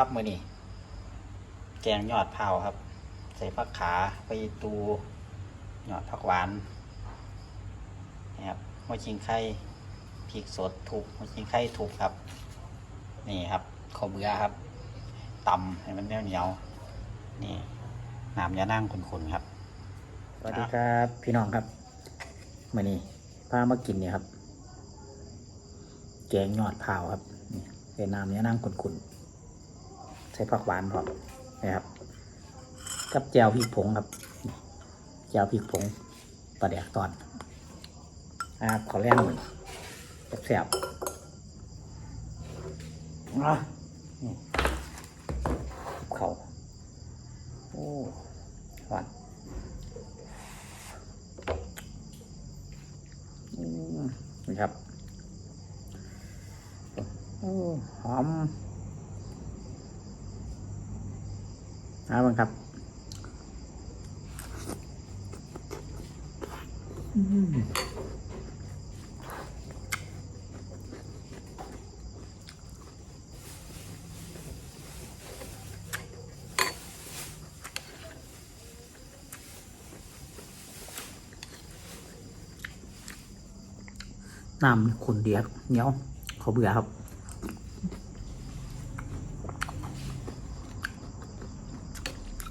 ครับมือนี้แกงยอดเผาครับ ใส่ผักขาไปตูยอดผักหวานนี่ครับหัวชิงไข่พริกสดถูกหัวชิงไข่ถูกครับ นี่ครับข้าวเบื่อครับตำให้มันเหนียวเหนียวนี่น้ำยานั่งขุนๆครับสวัสดีครับพี่น้องครับมื่อนี้พามากินเนี่ยครับ แกงยอดเผาครับนี่เป็นน้ำยานั่งขุนๆใส่ผักหวานพร้อมนะครับ กับแจวพริกผงครับนี่แจวพริกผงปลาแดกตอนนะครับขอแรงหน่อยแซ่บๆอะนี่เขาวโอ้หวานอืมนี่ครับโอ้หอม นะบังครับน้ำขุนเดียกเหนียวเขาเบื่อครับ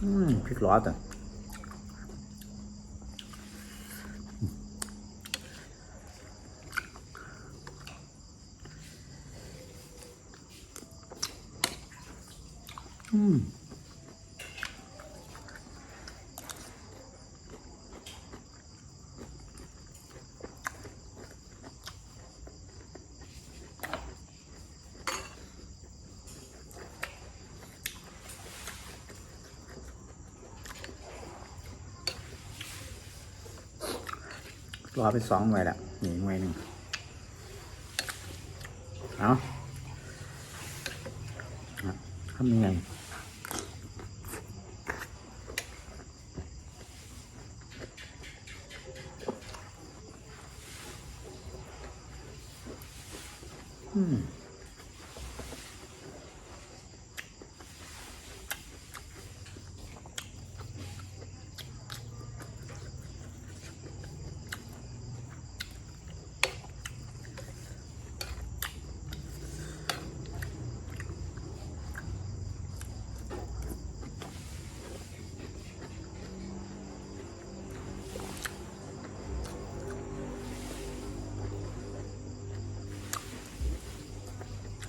อืม พริกร้อนอะอืม รอไปสองหน่วยแล้วนี่หน่วยหนึ่งเอาครับทำยังไงอืม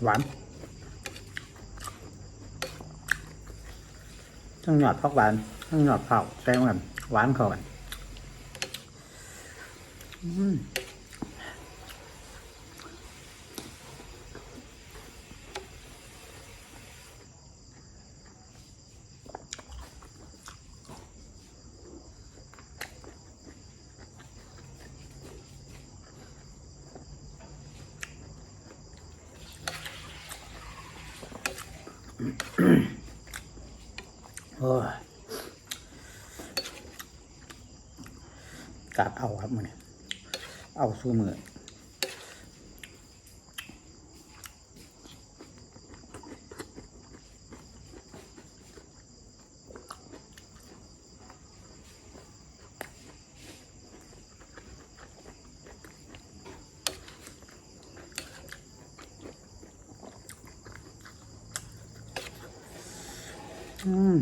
หวานทั้งหยอดผักหวานทั้งหยอดเผาแซ่บกันหวานเข้ากัน อืม โอ้ย กัดเอาครับมันนี่เอาสู้มืออืม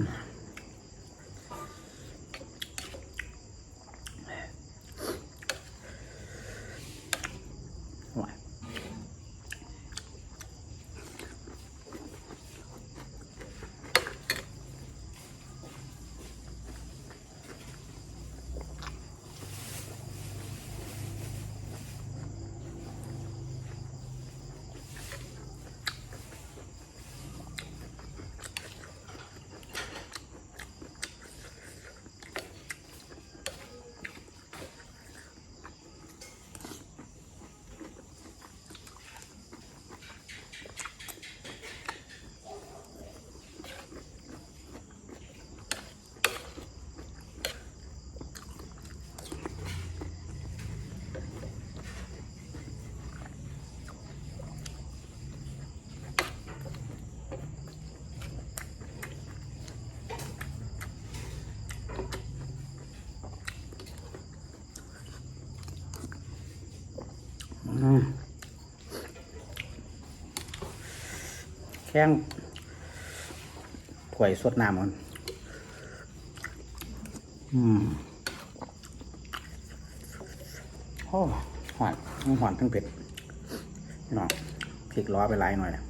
ข้งถ้วยสดน้ำมันอืมโอ้หวานทั้งหวานทั้งเผ็ดนี่น้องพริกล้อไปหลายหน่อยนะ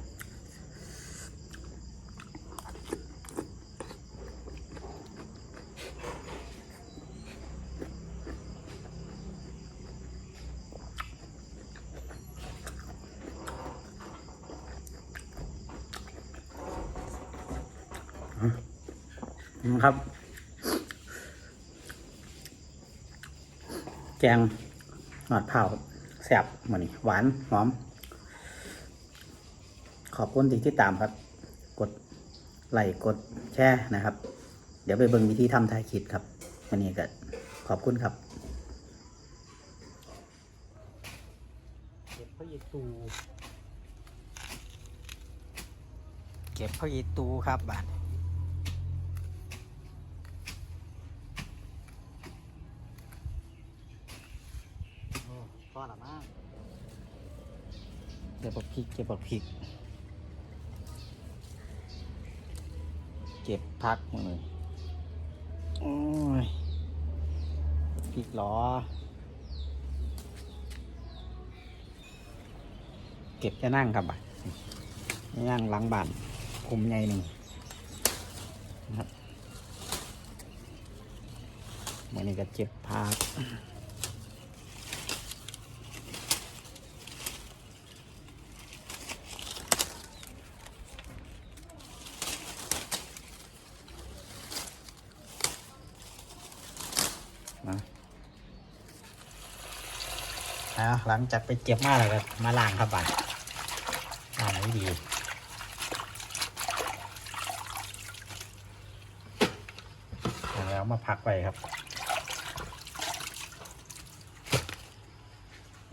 งหนอดเผาแซ่บหมือนี้หวานหอม ขอบคุณที่ติดตามครับ กดไลค์กดแชร์นะครับ เดี๋ยวไปเบิ่งวิธีทำทายคลิปครับวันนี้ก็ขอบคุณครับเก็บพระยีตูเก็บพระยีตูครับบาทพ่อละมาก เก็บบักพริกเก็บบักพริก เก็บพักมือโอ้ยพริกล้อ เก็บจะนั่งครับบ่ะนั่งหล้างบ้านคุมใหญ่หนึ่งนะครับวันนี้ก็เจ็บพัก นะอ่าหลังจากไปเจ็บมาแล้วก็มาล้างครับบ่ะล้างให้ดีแล้วมาพักไว้ครับ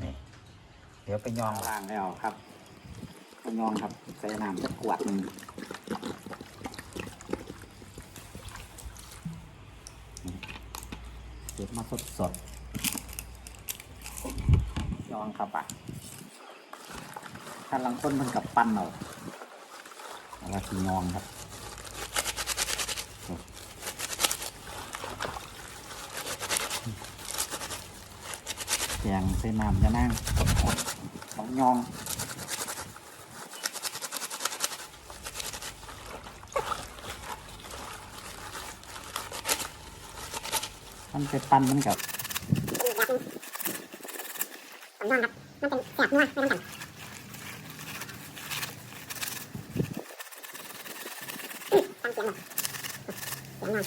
นี่เดี๋ยวไปยองล่างแล้วครับไปยองครับใส่น้ำจะกวดหนึ่ง เก็บมาสดสดๆยองครับอะถ้าลังคนมันกับปั้นเอาเอาว่าสียองครับแกงใส่น้ำจะนั่งของยอง มันไปปั้นมันกับผมยอมครับ มันเป็นแสบนัวไม่ต้องกันตั้งเสียงหน่อยเสียงนอน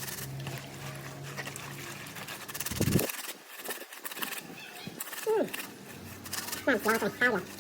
อืมน้ำเขียวใส่ข้าวเหรอ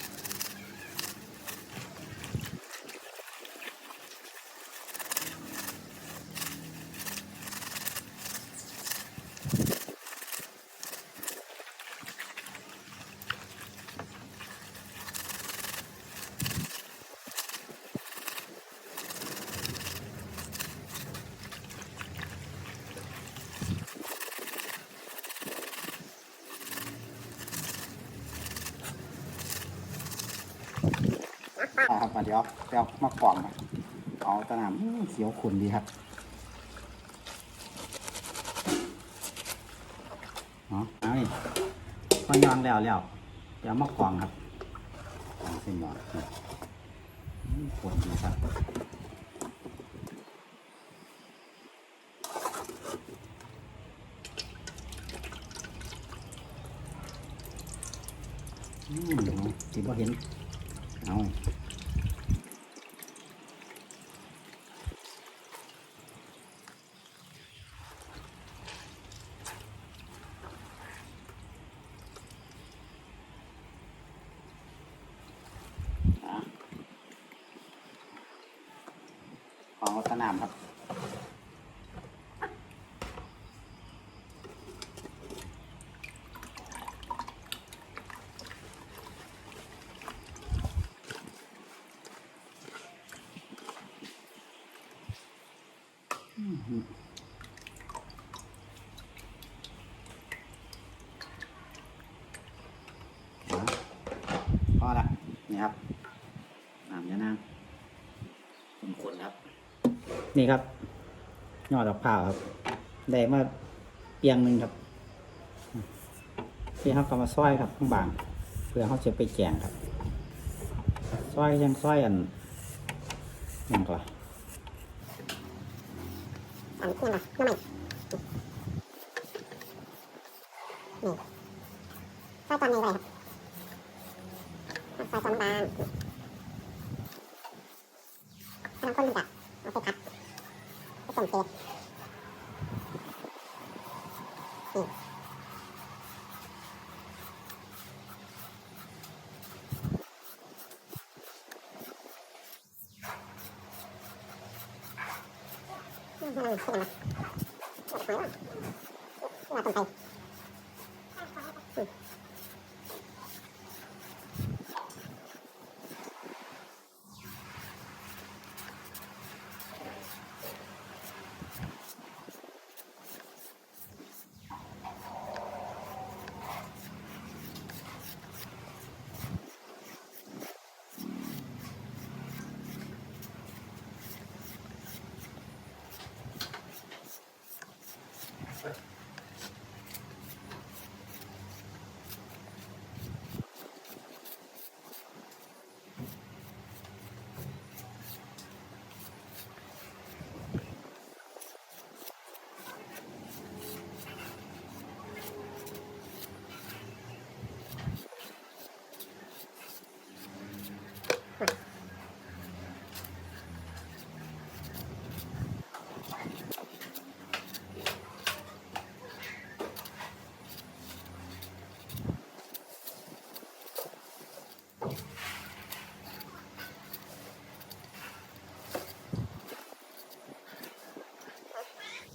มาเดี๋ยวเดี๋ยวมากล่องเอาตะนามเขียวขุ่นดีครับเนาะเอานี่พอยองแล้วแล้วเดี๋ยวมากล่องครับเอาเส้นหมอดนี่นดีครับอืมที่บ่เห็น เอาอะ ของสนามครับพอละนี่ครับน้ำยานางนี่ครับ นี่ครับยอดดอกพร้าครับได้มาเปียงหนึ่งครับ ที่เขาก็มาซอยครับข้างบางเพื่อเขาจะไปแกงครับซอยยังซอยอันนั่นก่อนอันนี้ยังไงน้ำมันนี่ใส่ตอนนี้เลยครับใส่ตอนบางถ้าน้ำข้นมันจะเอาไปพัด ไปส่งเกลือนี่อืมอืมใช่ไหมหอยว่าว่าต้องไปอืม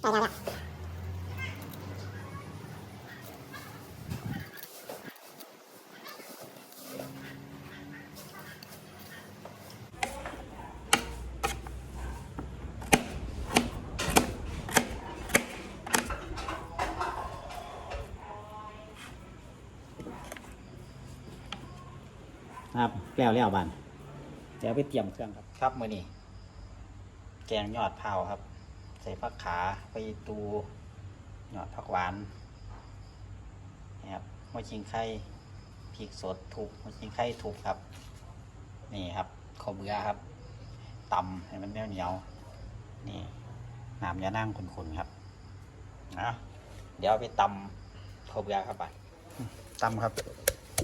ได้แล้วครับแล้วแล้วบานเดี๋ยวไปเตรียมเครื่องครับ ครับมือนี้ แกงยอดเผาครับ ใส่ผักขาไปตูยอดผักหวานนี่ครับหัวชิงไข่พริกสดทุบหัวชิงไข่ทุบครับ นี่ครับข้าวเบื่อครับตำให้มันเหนียวเหนียวนี่น้ำยานั่งขุนๆครับนะเดี๋ยวไปตำข้าวเบื่อครับไปตำครับ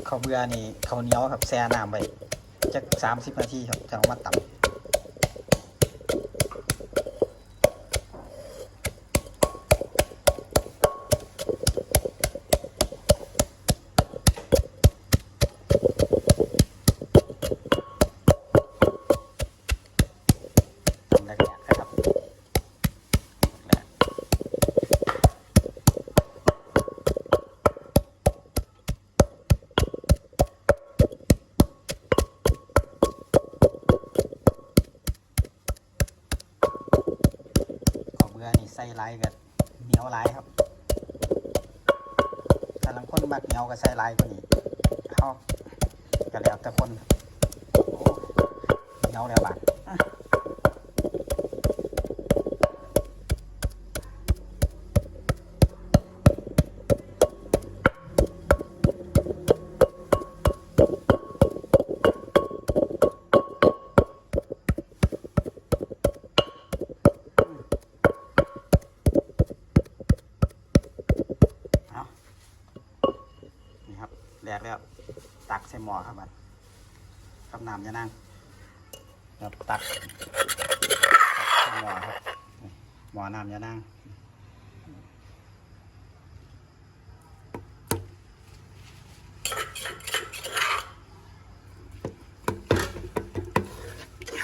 ข้าวเบื่อนี่ข้าวเหนียวครับแช่น้ำไปจักสามสิบนาทีครับจะเอามาตำ แรกๆนะครับขอบเบือนี่ใส่ไลายกับเหนียวไลายครับถ้าลังคนมักเหนียวก็ใส่ไลายกว่านี้เขาก็แล้วแต่คนเหนียวแล้วบาด ครับบัดกับน้ำจะนั่งครับตักตักใส่หม้อครับนี่หม้อน้ำจะนั่ง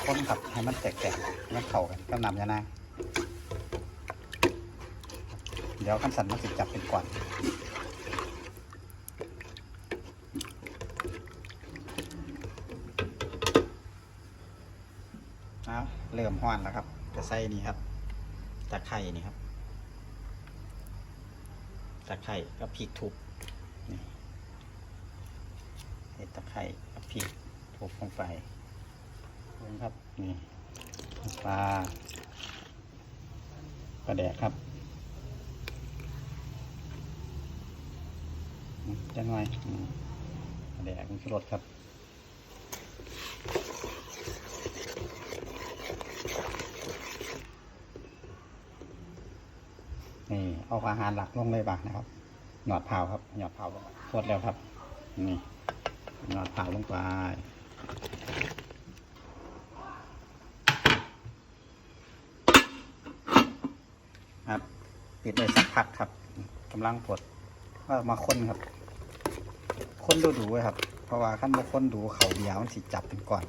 คนครับให้มันแตกๆให้มันเข้ากันกับน้ำจะนั่งเดี๋ยวคันสันมันสิจับเป็นก่อน เริ่มห้อนแล้วครับจะใส่นี่ครับตะไคร่นี่ครับตะไคร่กับพริกทุบนี่เห็ดตะไคร่กับพริกทุบลงไปลงครับนี่ปลาปลาแดกครับจะหน่อยปลาแดกมันคือรสครับ นี่ เอาอาหารหลักลงเลยบ้างนะครับ หยอดเผาครับ หยอดเผาลงโคตรแล้วครับ นี่ หยอดเผาลงไปครับปิดเลยสักพักครับกำลังปลดว่ามาค้นครับ ค้นดูดูๆไว้ครับ เพราะว่าขั้นมาค้นดูเขาเดียวมันสิจับเป็นก่อน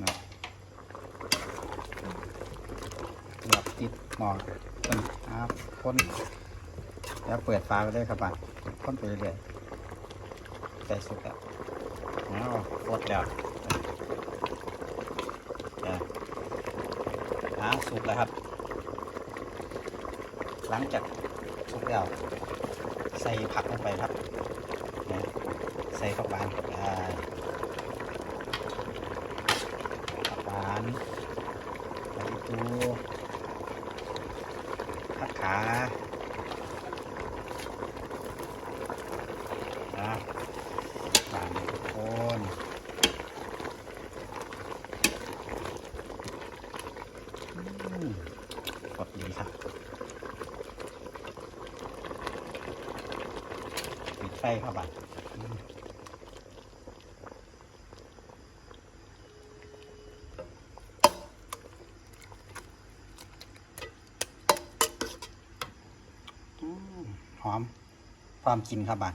เนาะหลับติด หมอคนครับค้นแล้วเปิดฟ้าไปเลยครับบ้านค้นไปเรื่อยๆใส่สุกแล้วแล้วปลดแล้วเดี๋ยวน้ำสุกแล้วครับ หลังจากสุกแล้วใส่ผักลงไปครับใส่ผักหวานข้าไปผักหวานใส่ตูผักขานะหวานทุกคน อืมกดดีครับปิดไฟ เข้าไปหอมความกินครับบ้าน